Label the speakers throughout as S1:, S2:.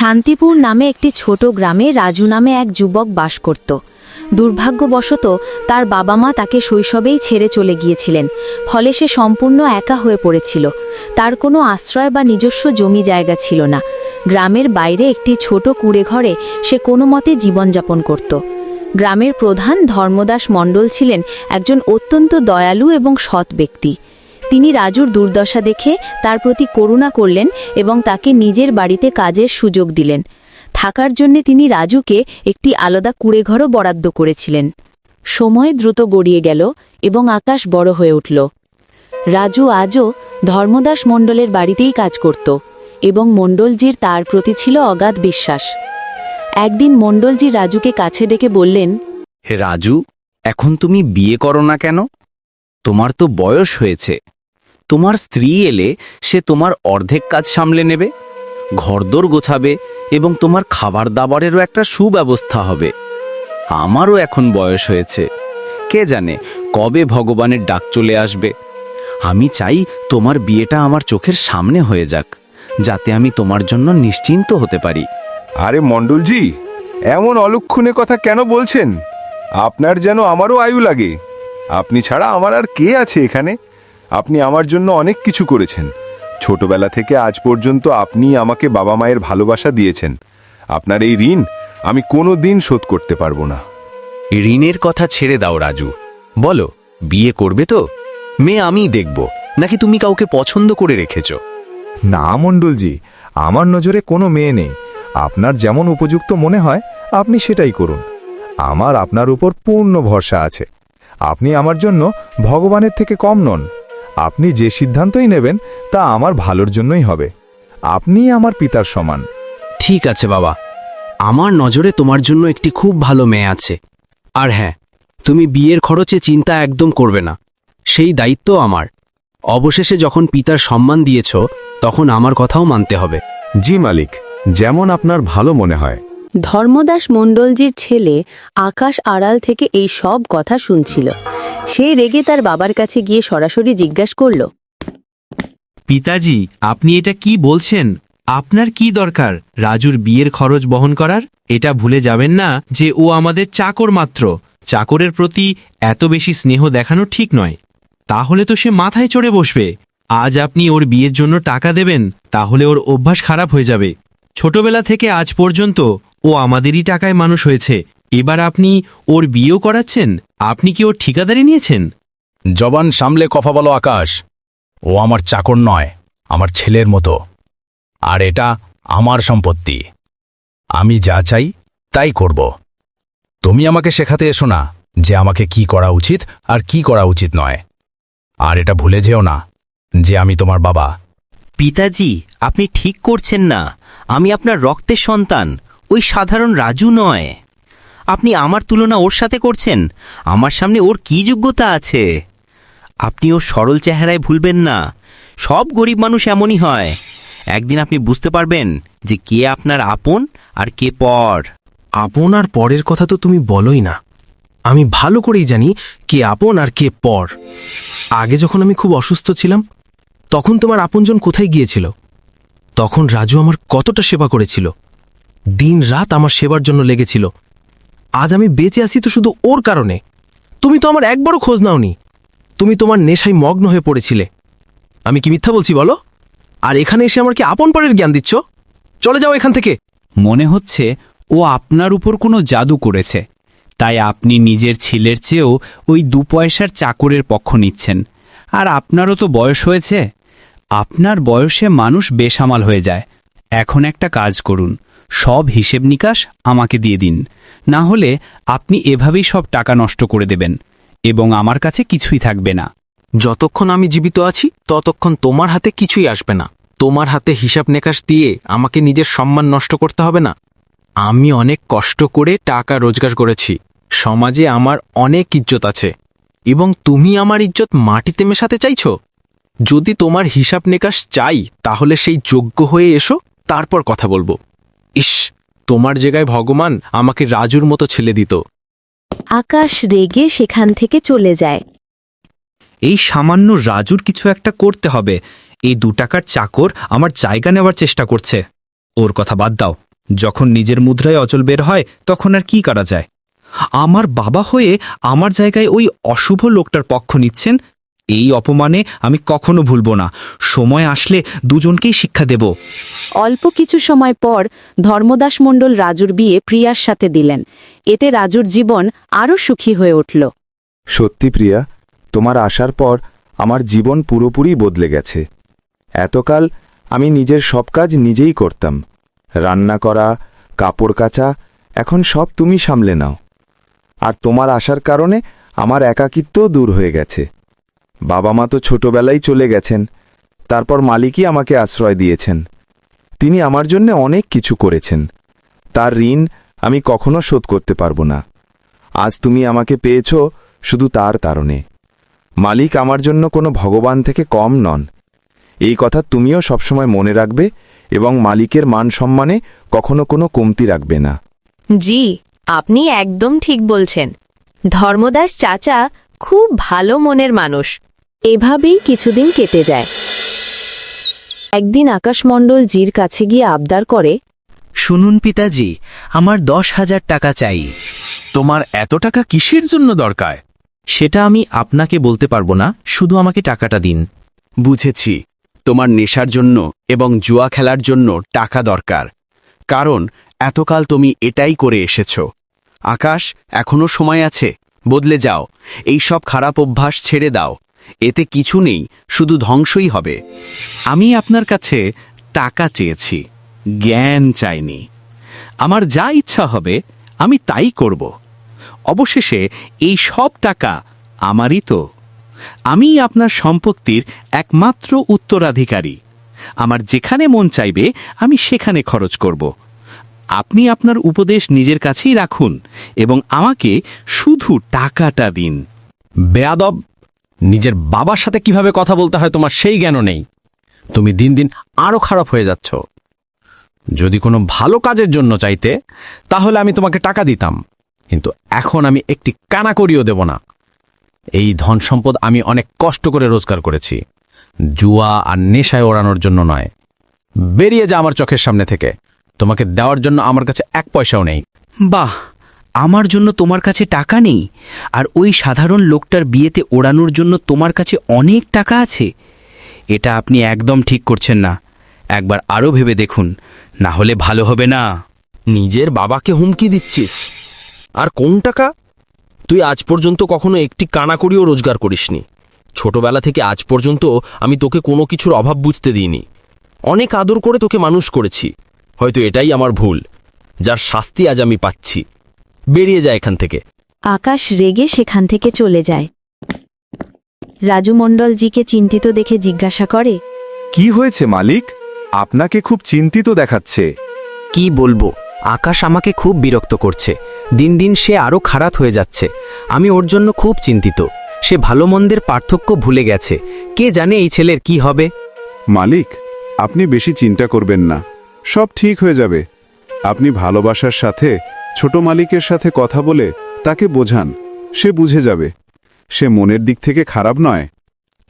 S1: শান্তিপুর নামে একটি ছোট গ্রামে রাজু নামে এক যুবক বাস করত। দুর্ভাগ্যবশত তার বাবা মা তাকে শৈশবেই ছেড়ে চলে গিয়েছিলেন, ফলে সে সম্পূর্ণ একা হয়ে পড়েছিল। তার কোনো আশ্রয় বা নিজস্ব জমি জায়গা ছিল না। গ্রামের বাইরে একটি ছোট কুড়ে ঘরে সে কোনো মতে জীবনযাপন করত। গ্রামের প্রধান ধর্মদাস মণ্ডল ছিলেন একজন অত্যন্ত দয়ালু এবং সৎ ব্যক্তি। তিনি রাজুর দুর্দশা দেখে তার প্রতি করুণা করলেন এবং তাকে নিজের বাড়িতে কাজের সুযোগ দিলেন। থাকার জন্য তিনি রাজুকে একটি আলাদা কুড়েঘরও বরাদ্দ করেছিলেন। সময় দ্রুত গড়িয়ে গেল এবং আকাশ বড় হয়ে উঠল। রাজু আজও ধর্মদাস মণ্ডলের বাড়িতেই কাজ করত এবং মণ্ডলজির তার প্রতি ছিল অগাধ বিশ্বাস। একদিন মণ্ডলজি রাজুকে কাছে ডেকে বললেন,
S2: হে রাজু, এখন তুমি বিয়ে করো না কেন? তোমার তো বয়স হয়েছে। তোমার স্ত্রী এলে সে তোমার অর্ধেক কাজ সামলে নেবে, ঘরদোর গোছাবে এবং তোমার খাবার দাবারেরও একটা সুব্যবস্থা হবে। আমারও এখন বয়স হয়েছে। কে জানে কবে ভগবানের ডাক চলে আসবে। আমি চাই তোমার বিয়েটা আমার চোখের সামনে হয়ে যাক, যাতে আমি তোমার জন্য নিশ্চিন্ত হতে পারি।
S3: আরে মণ্ডলজি, এমন অলক্ষণে কথা কেন বলছেন? আপনার যেন আমারও আয়ু লাগে। আপনি ছাড়া আমার আর কে আছে এখানে? আপনি আমার জন্য অনেক কিছু করেছেন। ছোটবেলা থেকে আজ পর্যন্ত আপনি আমাকে বাবা মায়ের ভালোবাসা দিয়েছেন। আপনার এই ঋণ আমি কোনো দিন শোধ করতে পারব না।
S2: ঋণের কথা ছেড়ে দাও রাজু। বলো বিয়ে করবে তো? মেয়ে আমিই দেখব। নাকি তুমি কাউকে পছন্দ করে রেখেছ?
S4: না মণ্ডলজি আমার নজরে কোনো মেয়ে নেই। আপনার যেমন উপযুক্ত মনে হয় আপনি সেটাই করুন। আমার আপনার উপর পূর্ণ ভরসা আছে। আপনি আমার জন্য ভগবানের থেকে কম নন। আপনি যে সিদ্ধান্তই নেবেন তা আমার ভালোর জন্যই হবে। আপনি আমার পিতার সমান।
S2: ঠিক আছে বাবা। আমার নজরে তোমার জন্য একটি খুব ভালো মেয়ে আছে। আর হ্যাঁ তুমি বিয়ের খরচে চিন্তা একদম করবে না। সেই দায়িত্ব আমার। অবশেষে যখন পিতার সম্মান দিয়েছ তখন আমার কথাও মানতে হবে।
S4: জি মালিক যেমন আপনার ভালো মনে হয়।
S1: ধর্মদাস মণ্ডলজির ছেলে আকাশ আড়াল থেকে এই সব কথা শুনছিল। সে রেগে তার বাবার কাছে গিয়ে সরাসরি জিজ্ঞাসা করল,
S5: পিতাজি, আপনি এটা কি বলছেন? আপনার কি দরকার? রাজুর বিয়ের খরচ বহন করার? এটা ভুলে যাবেন না যে ও আমাদের চাকর মাত্র। চাকরের প্রতি এত বেশি স্নেহ দেখানো ঠিক নয়। তাহলে তো সে মাথায় চড়ে বসবে। আজ আপনি ওর বিয়ের জন্য টাকা দেবেন, তাহলে ওর অভ্যাস খারাপ হয়ে যাবে। ছোটবেলা থেকে আজ পর্যন্ত ও আমাদেরই টাকায় মানুষ হয়েছে। এবার আপনি ওর বিয়েও করাচ্ছেন? আপনি কি ওর ঠিকাদারি নিয়েছেন?
S6: জবান সামলে কথা বলো আকাশ। ও আমার চাকর নয় আমার ছেলের মতো। আর এটা আমার সম্পত্তি। আমি যা চাই তাই করব। তুমি আমাকে শেখাতে এসো না যে আমাকে কি করা উচিত আর কি করা উচিত নয়। আর এটা ভুলে যেও না যে আমি তোমার বাবা।
S7: পিতাজি আপনি ঠিক করছেন না। আমি আপনার রক্তের সন্তান। ওই সাধারণ রাজু নয়। আপনি আমার তুলনা ওর সাথে করছেন। আমার সামনে ওর কি যোগ্যতা আছে? আপনি ওর সরল চেহারায় ভুলবেন না। সব গরিব মানুষ এমনই হয়। একদিন আপনি বুঝতে পারবেন যে কে আপনার আপন আর কে পর।
S8: আপন আর পরের কথা তো তুমি বলোই না। আমি ভালো করেই জানি কে আপন আর কে পর। আগে যখন আমি খুব অসুস্থ ছিলাম, তখন তোমার আপনজন কোথায় গিয়েছিল? তখন রাজু আমার কতটা সেবা করেছিল? দিন রাত আমার সেবার জন্য লেগেছিল। আজ আমি বেঁচে আছি তো শুধু ওর কারণে। তুমি তো আমার একবারও খোঁজ নাওনি। তুমি তোমার নেশায় মগ্ন হয়ে পড়েছিলে। আমি কি মিথ্যা বলছি বলো? আর এখানে এসে আমার কি আপন পরের জ্ঞান দিচ্ছ? চলে যাও এখান থেকে।
S2: মনে হচ্ছে ও আপনার উপর কোনো জাদু করেছে। তাই আপনি নিজের ছেলের চেয়েও ওই দু পয়সার চাকরের পক্ষ নিচ্ছেন। আর আপনারও তো বয়স হয়েছে। আপনার বয়সে মানুষ বেসামাল হয়ে যায়। এখন একটা কাজ করুন। সব হিসেব নিকাশ আমাকে দিয়ে দিন। না হলে আপনি এভাবেই সব টাকা নষ্ট করে দেবেন এবং আমার কাছে কিছুই থাকবে না।
S8: যতক্ষণ আমি জীবিত আছি, ততক্ষণ তোমার হাতে কিছুই আসবে না। তোমার হাতে হিসাব নিকাশ দিয়ে আমাকে নিজের সম্মান নষ্ট করতে হবে না। আমি অনেক কষ্ট করে টাকা রোজগার করেছি। সমাজে আমার অনেক ইজ্জত আছে। এবং তুমি আমার ইজ্জত মাটিতে মেশাতে চাইছ? যদি তোমার হিসাব নিকাশ চাই, তাহলে সেই যোগ্য হয়ে এসো, তারপর কথা বলব। ইস তোমার জায়গায় ভগবান আমাকে রাজুর মতো ছেলে দিত।
S1: আকাশ রেগে সেখান থেকে চলে যায়।
S5: এই সামান্য রাজুর কিছু একটা করতে হবে। এই দু টাকার চাকর আমার জায়গা নেওয়ার চেষ্টা করছে। ওর কথা বাদ দাও।
S9: যখন নিজের মুদ্রায় অচল বের হয় তখন আর কি করা যায়? আমার বাবা হয়ে আমার জায়গায় ওই অশুভ লোকটার পক্ষ নিচ্ছেন এই অপমানে আমি কখনো ভুলব না। সময় আসলে দুজনকেই শিক্ষা দেব।
S1: অল্প কিছু সময় পর ধর্মদাস মণ্ডল রাজুর বিয়ে প্রিয়ার সাথে দিলেন। এতে রাজুর জীবন আরও সুখী হয়ে উঠল।
S4: সত্যি প্রিয়া তোমার আসার পর আমার জীবন পুরোপুরি বদলে গেছে। এতকাল আমি নিজের সব কাজ নিজেই করতাম। রান্না করা কাপড় কাচা এখন সব তুমি সামলে নাও। আর তোমার আসার কারণে আমার একাকিত্বও দূর হয়ে গেছে। বাবা মা তো ছোটবেলায় চলে গেছেন, তারপর মালিকই আমাকে আশ্রয় দিয়েছেন। তিনি আমার জন্য অনেক কিছু করেছেন। তার ঋণ আমি কখনো শোধ করতে পারব না। আজ তুমি আমাকে পেয়েছ শুধু তার কারণে। মালিক আমার জন্য কোনো ভগবান থেকে কম নন। এই কথা তুমিও সবসময় মনে রাখবে এবং মালিকের মান সম্মানে কখনো কোনো কমতি রাখবে না।
S10: জি, আপনি একদম ঠিক বলছেন। ধর্মদাস চাচা খুব ভালো মনের মানুষ।
S1: এভাবেই কিছুদিন কেটে যায়। একদিন আকাশমণ্ডল জির কাছে গিয়ে আবদার করে
S5: শুনুন পিতাজি আমার দশ হাজার টাকা চাই।
S8: তোমার এত টাকা কিসের জন্য দরকার?
S5: সেটা আমি আপনাকে বলতে পারব না শুধু আমাকে টাকাটা দিন।
S9: বুঝেছি তোমার নেশার জন্য এবং জুয়া খেলার জন্য টাকা দরকার। কারণ এতকাল তুমি এটাই করে এসেছ। আকাশ এখনও সময় আছে বদলে যাও। এই সব খারাপ অভ্যাস ছেড়ে দাও। এতে কিছু নেই, শুধু ধ্বংসই হবে। আমি আপনার কাছে টাকা চেয়েছি, জ্ঞান চাইনি। আমার যা ইচ্ছা হবে, আমি তাই করব। অবশেষে এই সব টাকা আমারই তো। আমি আপনার সম্পত্তির একমাত্র উত্তরাধিকারী। আমার যেখানে মন চাইবে, আমি সেখানে খরচ করব। আপনি আপনার উপদেশ নিজের কাছেই রাখুন এবং আমাকে শুধু টাকাটা দিন।
S8: বেয়াদব! নিজের বাবার সাথে কীভাবে কথা বলতে হয় তোমার সেই জ্ঞানও নেই। তুমি দিন দিন আরও খারাপ হয়ে যাচ্ছ। যদি কোনো ভালো কাজের জন্য চাইতে, তাহলে আমি তোমাকে টাকা দিতাম। কিন্তু এখন আমি একটি কানা করিও দেব না। এই ধন সম্পদ আমি অনেক কষ্ট করে রোজগার করেছি। জুয়া আর নেশায় ওড়ানোর জন্য নয়। বেরিয়ে যা আমার চোখের সামনে থেকে। তোমাকে দেওয়ার জন্য আমার কাছে এক পয়সাও নেই।
S5: বাহ! আমার জন্য তোমার কাছে টাকা নেই, আর ওই সাধারণ লোকটার বিয়েতে ওড়ানোর জন্য তোমার কাছে অনেক টাকা আছে। এটা আপনি একদম ঠিক করছেন না। একবার আরও ভেবে দেখুন, না হলে ভালো হবে না।
S11: নিজের বাবাকে হুমকি দিচ্ছিস? আর কোন টাকা? তুই আজ পর্যন্ত কখনো একটি কানা করিও রোজগার করিসনি। ছোটবেলা থেকে আজ পর্যন্ত আমি তোকে কোনো কিছুর অভাব বুঝতে দিইনি। অনেক আদর করে তোকে মানুষ করেছি। হয়তো এটাই আমার ভুল, যার শাস্তি আজ আমি পাচ্ছি। বেরিয়ে যায় এখান থেকে।
S1: আকাশ রেগে সেখান থেকে চলে যায়। রাজু মণ্ডলজিকে চিন্তিত দেখে জিজ্ঞাসা করে
S4: কি হয়েছে মালিক? আপনাকে খুব চিন্তিত দেখাচ্ছে।
S5: কি বলব? আকাশ আমাকে খুব বিরক্ত করছে। দিন দিন সে আরও খারাপ হয়ে যাচ্ছে। আমি ওর জন্য খুব চিন্তিত। সে ভালো মন্দের পার্থক্য ভুলে গেছে। কে জানে এই ছেলের কি হবে?
S12: মালিক আপনি বেশি চিন্তা করবেন না। সব ঠিক হয়ে যাবে। আপনি ভালোবাসার সাথে ছোট মালিকের সাথে কথা বলে তাকে বোঝান। সে বুঝে যাবে। সে মনের দিক থেকে খারাপ নয়।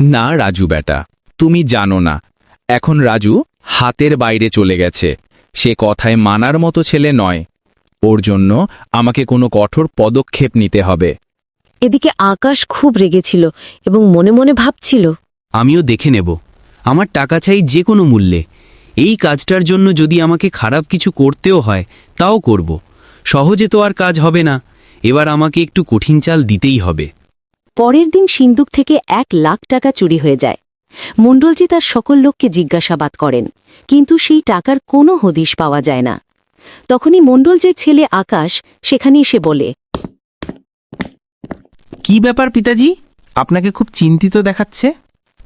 S9: না রাজু বেটা তুমি জানো না। এখন রাজু হাতের বাইরে চলে গেছে। সে কথায় মানার মতো ছেলে নয়। ওর জন্য আমাকে কোনো কঠোর পদক্ষেপ নিতে হবে।
S1: এদিকে আকাশ খুব রেগেছিল এবং মনে মনে ভাবছিল
S5: আমিও দেখে নেব। আমার টাকা চাই যে কোনো মূল্যে। এই কাজটার জন্য যদি আমাকে খারাপ কিছু করতেও হয় তাও করব। সহজে তো আর কাজ হবে না। এবার আমাকে একটু কঠিন চাল দিতেই হবে।
S1: পরের দিন সিন্দুক থেকে এক লাখ টাকা চুরি হয়ে যায়। মণ্ডলজি তার সকল লোককে জিজ্ঞাসাবাদ করেন কিন্তু সেই টাকার কোনো হদিশ পাওয়া যায় না। তখনই মণ্ডলজির ছেলে আকাশ সেখানে এসে বলে
S5: কি ব্যাপার পিতাজি? আপনাকে খুব চিন্তিত দেখাচ্ছে।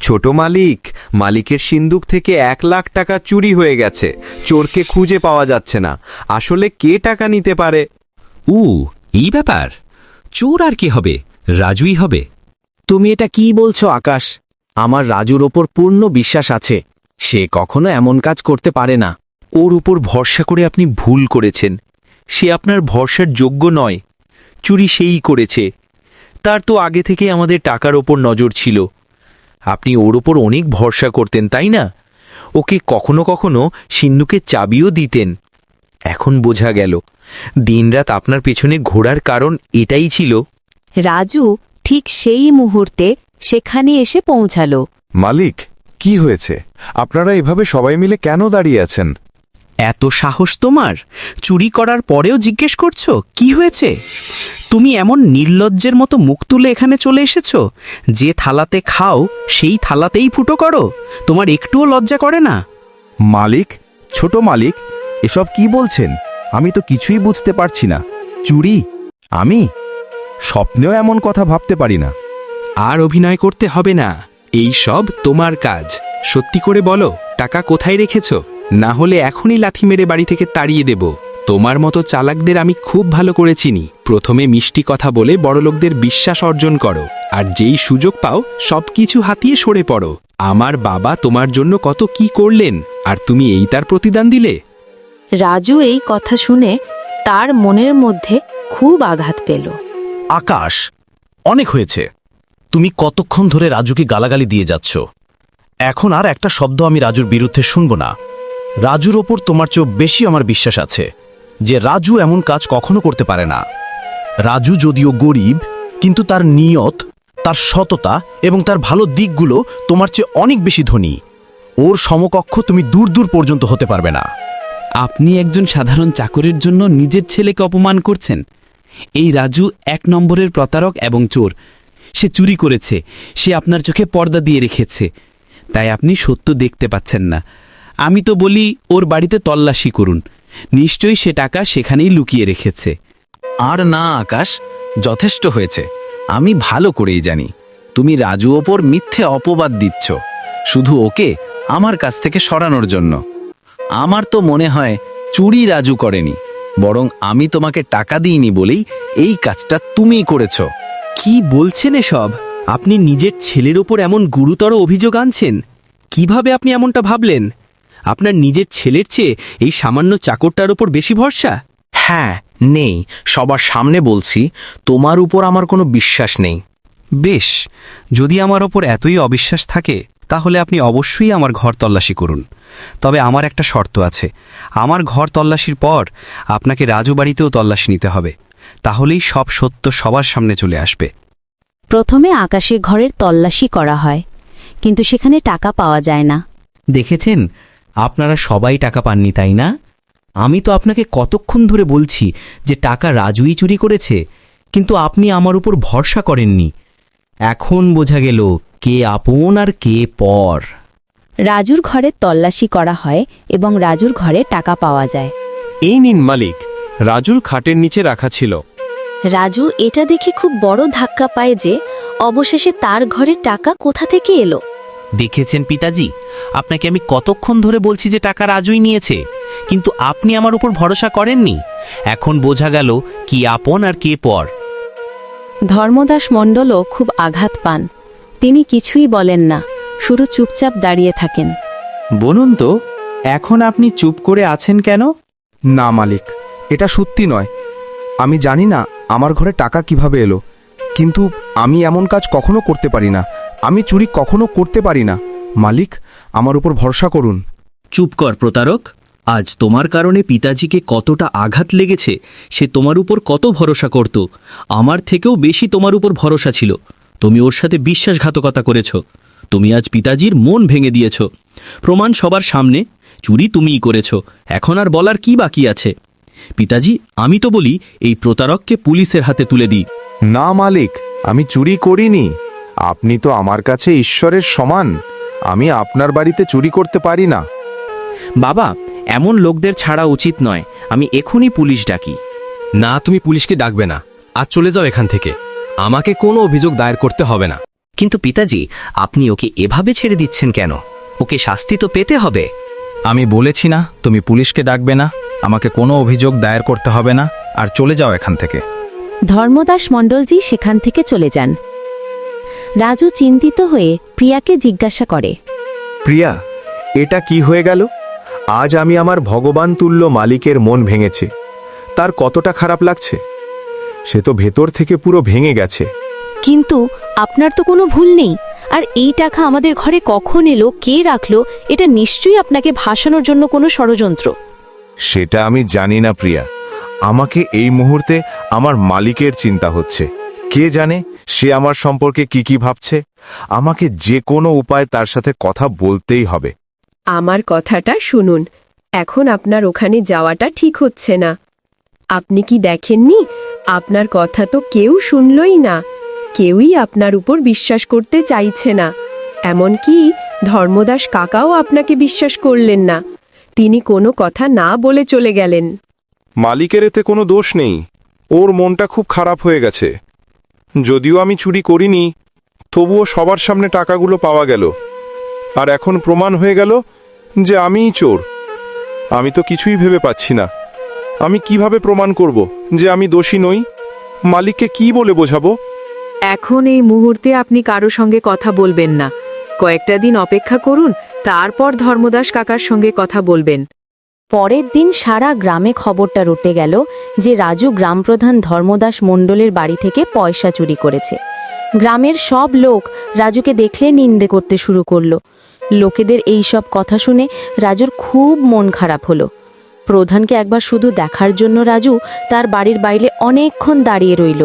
S13: ছোট মালিক মালিকের সিন্দুক থেকে এক লাখ টাকা চুরি হয়ে গেছে। চোরকে খুঁজে পাওয়া যাচ্ছে না। আসলে কে টাকা নিতে পারে?
S5: উ এই ব্যাপার? চোর আর কি হবে? রাজুই হবে।
S11: তুমি এটা কি বলছো আকাশ? আমার রাজুর ওপর পূর্ণ বিশ্বাস আছে। সে কখনো এমন কাজ করতে পারে না।
S5: ওর উপর ভরসা করে আপনি ভুল করেছেন। সে আপনার ভরসার যোগ্য নয়। চুরি সেই করেছে। তার তো আগে থেকে আমাদের টাকার ওপর নজর ছিল। আপনি ওর ওপর অনেক ভরসা করতেন তাই না? ওকে কখনো কখনো সিন্ধুকে চাবিও দিতেন। এখন বোঝা গেল দিনরাত আপনার পেছনে ঘোরার কারণ এটাই ছিল।
S1: রাজু ঠিক সেই মুহূর্তে সেখানে এসে পৌঁছালো।
S4: মালিক কি হয়েছে? আপনারা এভাবে সবাই মিলে কেন দাঁড়িয়ে আছেন?
S5: এত সাহস তোমার? চুরি করার পরেও জিজ্ঞেস করছ? কি হয়েছে? তুমি এমন নির্লজ্জের মতো মুখ তুলে এখানে চলে এসেছ? যে থালাতে খাও সেই থালাতেই ফুটো করো। তোমার একটুও লজ্জা করে না।
S4: মালিক ছোট মালিক এসব কি বলছেন? আমি তো কিছুই বুঝতে পারছি না। চুরি? আমি? স্বপ্নেও এমন কথা ভাবতে পারি না।
S5: আর অভিনয় করতে হবে না। এই সব তোমার কাজ। সত্যি করে বলো টাকা কোথায় রেখেছো? না হলে এখনই লাথি মেরে বাড়ি থেকে তাড়িয়ে দেব। তোমার মতো চালাকদের আমি খুব ভালো করে চিনি। প্রথমে মিষ্টি কথা বলে বড়লোকদের বিশ্বাস অর্জন করো। আর যেই সুযোগ পাও সবকিছু হাতিয়ে সরে পড়ো। আমার বাবা তোমার জন্য কত কি করলেন? আর তুমি এই তার প্রতিদান দিলে?
S1: রাজু এই কথা শুনে তার মনের মধ্যে খুব আঘাত পেল।
S2: আকাশ অনেক হয়েছে। তুমি কতক্ষণ ধরে রাজুকে গালাগালি দিয়ে যাচ্ছ? এখন আর একটা শব্দ আমি রাজুর বিরুদ্ধে শুনব না। রাজুর ওপর তোমার চেয়েও বেশি আমার বিশ্বাস আছে যে রাজু এমন কাজ কখনো করতে পারে না। রাজু যদিও গরিব, কিন্তু তার নিয়ত, তার সততা এবং তার ভালো দিকগুলো তোমার চেয়ে অনেক বেশি ধনী। ওর সমকক্ষ তুমি দূর দূর পর্যন্ত হতে পারবে না।
S5: আপনি একজন সাধারণ চাকরের জন্য নিজের ছেলেকে অপমান করছেন। এই রাজু এক নম্বরের প্রতারক এবং চোর। সে চুরি করেছে, সে আপনার চোখে পর্দা দিয়ে রেখেছে। তাই আপনি সত্য দেখতে পাচ্ছেন না। আমি তো বলি ওর বাড়িতে তল্লাশি করুন। নিশ্চয়ই সে টাকা সেখানেই লুকিয়ে রেখেছে।
S2: আর না আকাশ যথেষ্ট হয়েছে। আমি ভালো করেই জানি। তুমি রাজু ওপর মিথ্যে অপবাদ দিচ্ছ। শুধু ওকে আমার কাছ থেকে সরানোর জন্য। আমার তো মনে হয় চুরি রাজু করেনি। বরং আমি তোমাকে টাকা দিইনি বলেই এই কাজটা তুমিই করেছ।
S5: কি বলছেন এসব? আপনি নিজের ছেলের ওপর এমন গুরুতর অভিযোগ আনছেন? কীভাবে আপনি এমনটা ভাবলেন? আপনার নিজের ছেলের চেয়ে এই সামান্য চাকরটার ওপর বেশি ভরসা?
S2: হ্যাঁ নেই। সবার সামনে বলছি তোমার উপর আমার কোনো বিশ্বাস নেই।
S5: বেশ যদি আমার ওপর এতই অবিশ্বাস থাকে তাহলে আপনি অবশ্যই আমার ঘর তল্লাশি করুন। তবে আমার একটা শর্ত আছে। আমার ঘর তল্লাশির পর আপনাকে রাজু বাড়িতেও তল্লাশি নিতে হবে। তাহলেই সব সত্য সবার সামনে চলে আসবে।
S1: প্রথমে আকাশের ঘরের তল্লাশি করা হয় কিন্তু সেখানে টাকা পাওয়া যায় না।
S5: দেখেছেন? আপনারা সবাই টাকা পাননি তাই না? আমি তো আপনাকে কতক্ষণ ধরে বলছি যে টাকা রাজুই চুরি করেছে কিন্তু আপনি আমার উপর ভরসা করেননি। এখন বোঝা গেল কে আপন আর কে পর।
S1: রাজুর ঘরে তল্লাশি করা হয় এবং রাজুর ঘরে টাকা পাওয়া যায়।
S8: এই নিন মালিক রাজুর খাটের নিচে রাখা ছিল।
S1: রাজু এটা দেখে খুব বড় ধাক্কা পায় যে অবশেষে তার ঘরে টাকা কোথা থেকে এলো?
S5: দেখেছেন পিতাজি? আপনাকে আমি কতক্ষণ ধরে বলছি যে টাকা রাজুই নিয়েছে কিন্তু আপনি আমার উপর ভরসা করেননি। এখন বোঝা গেল কি আপন আর কে পর।
S1: ধর্মদাস মণ্ডলও খুব আঘাত পান। তিনি কিছুই বলেন না শুধু চুপচাপ দাঁড়িয়ে থাকেন।
S5: বলুন তো এখন আপনি চুপ করে আছেন কেন?
S14: না মালিক এটা সত্যি নয়। আমি জানি না আমার ঘরে টাকা কীভাবে এলো কিন্তু আমি এমন কাজ কখনো করতে পারি না। আমি চুরি কখনো করতে পারি না। মালিক আমার উপর ভরসা করুন।
S5: চুপ কর প্রতারক। আজ তোমার কারণে পিতাজিকে কতটা আঘাত লেগেছে সে তোমার উপর কত ভরসা করত। আমার থেকেও বেশি তোমার উপর ভরসা ছিল। তুমি ওর সাথে বিশ্বাসঘাতকতা করেছ। তুমি আজ পিতাজির মন ভেঙে দিয়েছ। প্রমাণ সবার সামনে। চুরি তুমিই করেছ। এখন আর বলার কি বাকি আছে? পিতাজি আমি তো বলি এই প্রতারককে পুলিশের হাতে তুলে দিই।
S4: না মালিক আমি চুরি করিনি। আপনি তো আমার কাছে ঈশ্বরের সমান। আমি আপনার বাড়িতে চুরি করতে পারি না।
S5: বাবা এমন লোকদের ছাড়া উচিত নয়। আমি এখনই পুলিশ ডাকি।
S8: না তুমি পুলিশকে ডাকবে না। আর চলে যাও এখান থেকে। আমাকে কোনো অভিযোগ দায়ের করতে হবে না।
S7: কিন্তু পিতাজি আপনি ওকে এভাবে ছেড়ে দিচ্ছেন কেন? ওকে শাস্তি তো পেতে হবে।
S6: আমি বলেছি না তুমি পুলিশকে ডাকবে না। আমাকে কোনো অভিযোগ দায়ের করতে হবে না। আর চলে যাও এখান থেকে।
S1: ধর্মদাস মণ্ডলজি সেখান থেকে চলে যান। রাজু চিন্তিত হয়ে প্রিয়াকে জিজ্ঞাসা করে।
S4: প্রিয়া এটা কি হয়ে গেল? আজ আমি আমার ভগবান তুল্য মালিকের মন ভেঙেছে। তার কতটা খারাপ লাগছে? সে তো ভেতর থেকে পুরো ভেঙে গেছে।
S1: কিন্তু আপনার তো কোনো ভুল নেই। আর এই টাকা আমাদের ঘরে কখন এলো কে রাখল এটা নিশ্চয়ই আপনাকে ভাসানোর জন্য কোনো ষড়যন্ত্র।
S3: সেটা আমি জানি না প্রিয়া। আমাকে এই মুহূর্তে আমার মালিকের চিন্তা হচ্ছে। কে জানে সে আমার সম্পর্কে কি কি ভাবছে? আমাকে যে কোনো উপায় তার সাথে কথা বলতেই হবে।
S10: আমার কথাটা শুনুন। এখন আপনার ওখানে যাওয়াটা ঠিক হচ্ছে না। আপনি কি দেখেননি? আপনার কথা তো কেউ শুনলই না। কেউই আপনার উপর বিশ্বাস করতে চাইছে না। এমনকি ধর্মদাস কাকাও আপনাকে বিশ্বাস করলেন না। তিনি কোনো কথা না বলে চলে গেলেন।
S3: মালিকের এতে কোনো দোষ নেই। ওর মনটা খুব খারাপ হয়ে গেছে। যদিও আমি চুরি করিনি, তবুও সবার সামনে টাকাগুলো পাওয়া গেল। আর এখন প্রমাণ হয়ে গেল যে আমিই চোর। আমি তো কিছুই ভেবে পাচ্ছি না। আমি কীভাবে প্রমাণ করব যে আমি দোষী নই? মালিককে কি বলে বোঝাবো?
S10: এখন এই মুহূর্তে আপনি কারও সঙ্গে কথা বলবেন না। কয়েকটা দিন অপেক্ষা করুন, তারপর ধর্মদাস কাকার সঙ্গে কথা বলবেন।
S1: পরের দিন সারা গ্রামে খবরটা রটে গেল যে রাজু গ্রামপ্রধান ধর্মদাস মণ্ডলের বাড়ি থেকে পয়সা চুরি করেছে। গ্রামের সব লোক রাজুকে দেখলে নিন্দে করতে শুরু করল। লোকেদের এই সব কথা শুনে রাজুর খুব মন খারাপ হলো। প্রধানকে একবার শুধু দেখার জন্য রাজু তার বাড়ির বাইরে অনেকক্ষণ দাঁড়িয়ে রইল,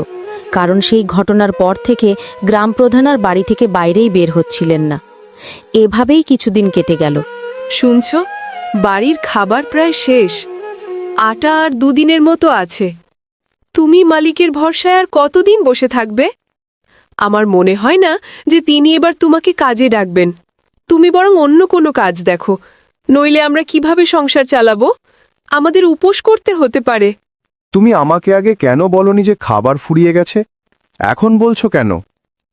S1: কারণ সেই ঘটনার পর থেকে গ্রাম প্রধান আর বাড়ি থেকে বাইরেই বের হচ্ছিলেন না। এভাবেই কিছুদিন কেটে গেল।
S10: শুনছ? বাড়ির খাবার প্রায় শেষ। আটা আর দুদিনের মতো আছে। তুমি মালিকের ভরসায় আর কতদিন বসে থাকবে? আমার মনে হয় না যে তিনি এবার তোমাকে কাজে ডাকবেন। তুমি বরং অন্য কোনো কাজ দেখো। নইলে আমরা কীভাবে সংসার চালাবো? আমাদের উপোস করতে হতে পারে।
S3: তুমি আমাকে আগে কেন বলনি যে খাবার ফুরিয়ে গেছে? এখন বলছো কেন?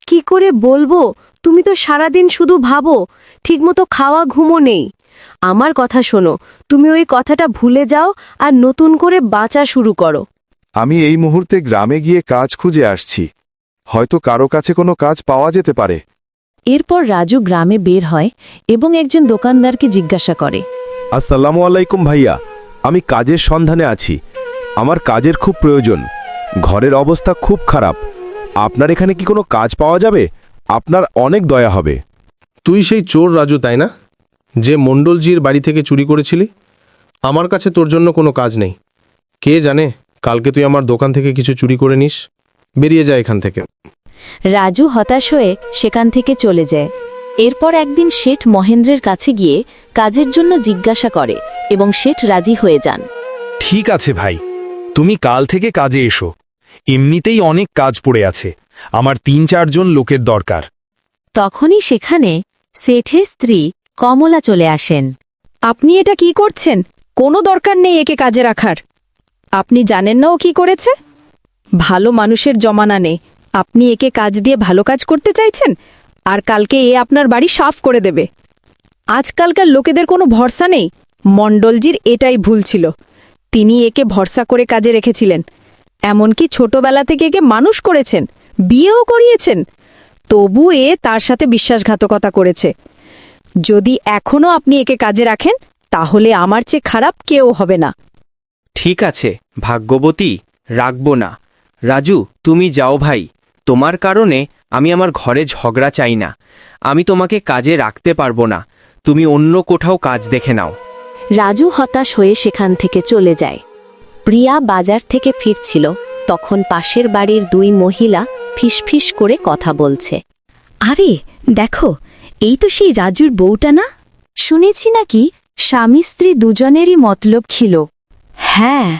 S1: কি করে বলব? তুমি তো সারাদিন শুধু ভাবো ঠিকমতো খাওয়া ঘুমো নেই। আমার কথা শোনো তুমি ওই কথাটা ভুলে যাও আর নতুন করে বাঁচা শুরু করো।
S3: আমি এই মুহূর্তে গ্রামে গিয়ে কাজ খুঁজে আসছি। হয়তো কারও কাছে কোনো কাজ পাওয়া যেতে পারে।
S1: এরপর রাজু গ্রামে বের হয় এবং একজন দোকানদারকে জিজ্ঞাসা করে।
S14: আসসালামু আলাইকুম ভাইয়া আমি কাজের সন্ধানে আছি। আমার কাজের খুব প্রয়োজন। ঘরের অবস্থা খুব খারাপ। আপনার এখানে কি কোনো কাজ পাওয়া যাবে? আপনার অনেক দয়া হবে।
S8: তুই সেই চোর রাজু তাই না? যে মণ্ডলজির বাড়ি থেকে চুরি করেছিলি? আমার কাছে তোর জন্য কোনো কাজ নেই। কে জানে কালকে তুই আমার দোকান থেকে কিছু চুরি করে নিস। বেরিয়ে যা এখান থেকে।
S1: রাজু হতাশ হয়ে সেখান থেকে চলে যায়। এরপর একদিন শেঠ মহেন্দ্রের কাছে গিয়ে কাজের জন্য জিজ্ঞাসা করে এবং শেঠ রাজি হয়ে যান।
S6: ঠিক আছে ভাই তুমি কাল থেকে কাজে এসো। এমনিতেই অনেক কাজ পড়ে আছে। আমার তিন চারজন লোকের দরকার।
S1: তখনই সেখানে শেঠের স্ত্রী কমলা চলে আসেন।
S10: আপনি এটা কি করছেন? কোনো দরকার নেই একে কাজে রাখার। আপনি জানেন না ও কি করেছে? ভালো মানুষের জমানা নেই। আপনি একে কাজ দিয়ে ভালো কাজ করতে চাইছেন? আর কালকে এ আপনার বাড়ি সাফ করে দেবে। আজকালকার লোকেদের কোনো ভরসা নেই। মণ্ডলজির এটাই ভুল ছিল। তিনি একে ভরসা করে কাজে রেখেছিলেন। এমনকি ছোটবেলা থেকে একে মানুষ করেছেন বিয়েও করিয়েছেন। তবু এ তার সাথে বিশ্বাসঘাতকতা করেছে। যদি এখনও আপনি একে কাজে রাখেন তাহলে আমার চেয়ে খারাপ কেউ হবে না।
S7: ঠিক আছে ভাগ্যবতী রাখব না। রাজু তুমি যাও ভাই। তোমার কারণে আমি আমার ঘরে ঝগড়া চাই না। আমি তোমাকে কাজে রাখতে পারব না। তুমি অন্য কোথাও কাজ দেখে নাও।
S1: রাজু হতাশ হয়ে সেখান থেকে চলে যায়। প্রিয়া বাজার থেকে ফিরছিল। তখন পাশের বাড়ির দুই মহিলা ফিসফিস করে কথা বলছে। আরে দেখো এই তো সেই রাজুর বউটা না? শুনেছি নাকি স্বামী স্ত্রী দুজনেরই মতলব ছিল। হ্যাঁ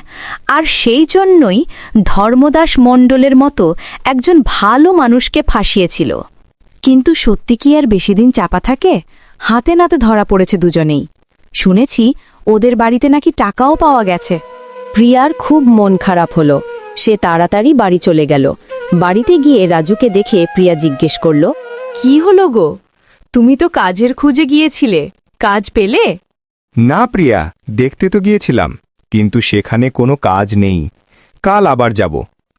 S1: আর সেই জন্যই ধর্মদাস মণ্ডলের মতো একজন ভালো মানুষকে ফাঁসিয়েছিল। কিন্তু সত্যি কি আর বেশি দিন চাপা থাকে? হাতে নাতে ধরা পড়েছে দুজনেই। শুনেছি ওদের বাড়িতে নাকি টাকাও পাওয়া গেছে। প্রিয়ার খুব মন খারাপ হলো। সে তাড়াতাড়ি বাড়ি চলে গেল। বাড়িতে গিয়ে রাজুকে দেখে প্রিয়া জিজ্ঞেস করল
S10: কি হলো গো? তুমি তো কাজের খুঁজে গিয়েছিলে। কাজ পেলে?
S4: না প্রিয়া দেখতে তো গিয়েছিলাম কিন্তু সেখানে কোনো কাজ নেই। কাল আবার যাব।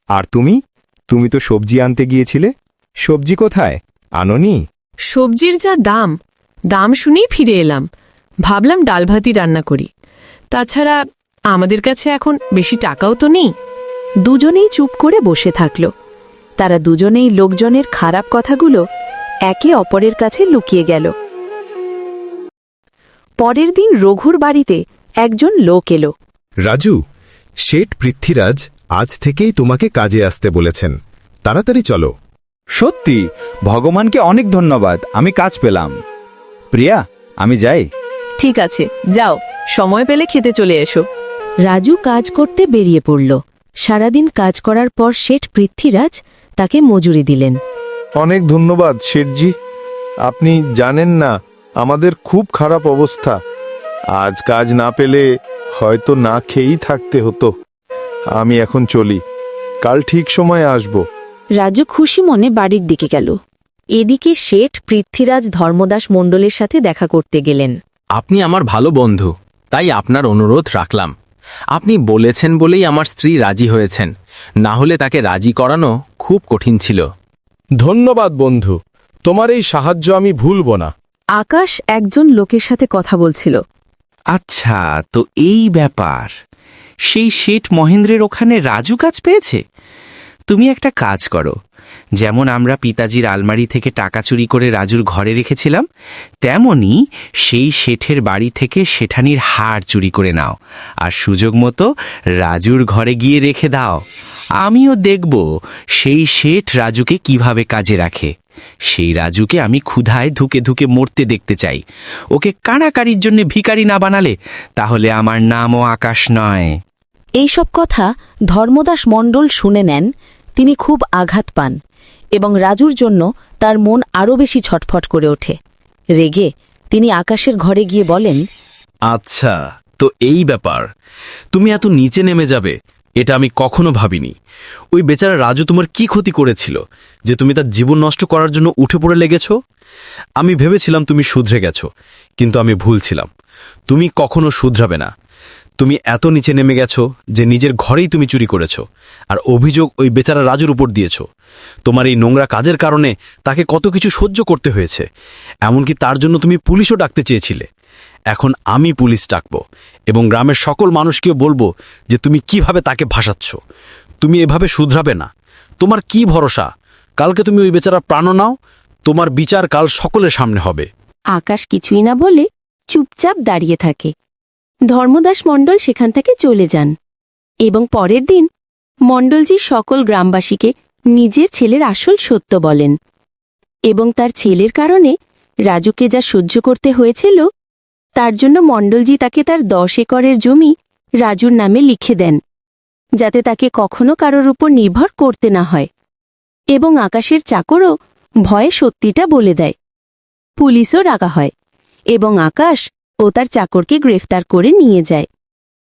S4: আর তুমি? তুমি তো সবজি আনতে গিয়েছিলে। সবজি কোথায়? আননি?
S10: সবজির যা দাম দাম শুনেই ফিরে এলাম। ভাবলাম ডাল ভাতি রান্না করি। তাছাড়া আমাদের কাছে এখন বেশি টাকাও তো নেই।
S1: দুজনেই চুপ করে বসে থাকল। তারা দুজনেই লোকজনের খারাপ কথাগুলো একে অপরের কাছে লুকিয়ে গেল। পরের দিন রঘুর বাড়িতে একজন লোক এলো।
S15: রাজু শেঠ পৃথ্বীরাজ আজ থেকেই তোমাকে কাজে আসতে বলেছেন। তাড়াতাড়ি চলো।
S16: সত্যি ভগবানকে অনেক ধন্যবাদ আমি কাজ পেলাম। প্রিয়া আমি যাই।
S10: ঠিক আছে যাও সময় পেলে খেতে চলে এসো।
S1: রাজু কাজ করতে বেরিয়ে পড়ল। সারাদিন কাজ করার পর শেঠ পৃথ্বীরাজ তাকে মজুরি দিলেন।
S4: অনেক ধন্যবাদ শেঠজি। আপনি জানেন না আমাদের খুব খারাপ অবস্থা। আজ কাজ না পেলে হয়তো না খেয়েই থাকতে হতো। আমি এখন চলি। কাল ঠিক সময়ে আসব।
S1: রাজু খুশি মনে বাড়ির দিকে গেল। এদিকে শেঠ পৃথ্বীরাজ ধর্মদাস মণ্ডলের সাথে দেখা করতে গেলেন।
S8: আপনি আমার ভালো বন্ধু তাই আপনার অনুরোধ রাখলাম। আপনি বলেছেন বলেই আমার স্ত্রী রাজি হয়েছেন। না হলে তাকে রাজি করানো খুব কঠিন ছিল।
S17: ধন্যবাদ বন্ধু। তোমার এই সাহায্য আমি ভুলব না।
S10: আকাশ একজন লোকের সাথে কথা বলছিল।
S5: আচ্ছা তো এই ব্যাপার। সেই শেঠ মহেন্দ্রের ওখানে রাজু কাজ পেয়েছে? তুমি একটা কাজ করো। যেমন আমরা পিতাজির আলমারি থেকে টাকা চুরি করে রাজুর ঘরে রেখেছিলাম, তেমনি সেই শেঠের বাড়ি থেকে শেঠানির হার চুরি করে নাও। আর সুযোগ মতো রাজুর ঘরে গিয়ে রেখে দাও। আমিও দেখব সেই শেঠ রাজুকে কীভাবে কাজে রাখে। সেই রাজুকে আমি ক্ষুধায় ধুকে ধুকে মরতে দেখতে চাই। ওকে কাড়াকাড়ির জন্য ভিখারি না বানালে তাহলে আমার নামও আকাশ নয়।
S1: এইসব কথা ধর্মদাস মণ্ডল শুনে নেন, তিনি খুব আঘাত পান। এবং রাজুর জন্য তার মন আরও বেশি ছটফট করে ওঠে। রেগে তিনি আকাশের ঘরে গিয়ে বলেন
S8: আচ্ছা তো এই ব্যাপার। তুমি এত নিচে নেমে যাবে, এটা আমি কখনো ভাবিনি। ওই বেচারা রাজু তোমার কি ক্ষতি করেছিল, যে তুমি তার জীবন নষ্ট করার জন্য উঠে পড়ে লেগেছ? আমি ভেবেছিলাম তুমি শুধরে গেছো, কিন্তু আমি ভুল ছিলাম। তুমি কখনো শুধরাবে না। তুমি এত নিচে নেমে গেছো যে নিজের ঘরেই তুমি চুরি করেছ, আর অভিযোগ ওই বেচারা রাজুর উপর দিয়েছ। তোমার এই নোংরা কাজের কারণে তাকে কত কিছু সহ্য করতে হয়েছে, এমনকি তার জন্য তুমি পুলিশও ডাকতে চেয়েছিলে। এখন আমি পুলিশ ডাকব, এবং গ্রামের সকল মানুষকে বলব যে তুমি কীভাবে তাকে ভাসাচ্ছ। তুমি এভাবে শুধরাবে না। তোমার কি ভরসা? কালকে তুমি ওই বেচারা প্রাণ নাও, তোমার বিচার কাল সকলের সামনে হবে।
S1: আকাশ কিছুই না বলে চুপচাপ দাঁড়িয়ে থাকে। ধর্মদাস মণ্ডল সেখান থেকে চলে যান। এবং পরের দিন মণ্ডলজি সকল গ্রামবাসীকে নিজের ছেলের আসল সত্য বলেন। এবং তার ছেলের কারণে রাজুকে যা সহ্য করতে হয়েছিল, তার জন্য মণ্ডলজি তাকে তার দশ একরের জমি রাজুর নামে লিখে দেন, যাতে তাকে কখনো কারোর উপর নির্ভর করতে না হয়। এবং আকাশের চাকরও ভয়ে সত্যিটা বলে দেয়। পুলিশও রাগা হয়। এবং আকাশ ও তার চাকরকে গ্রেফতার করে নিয়ে যায়।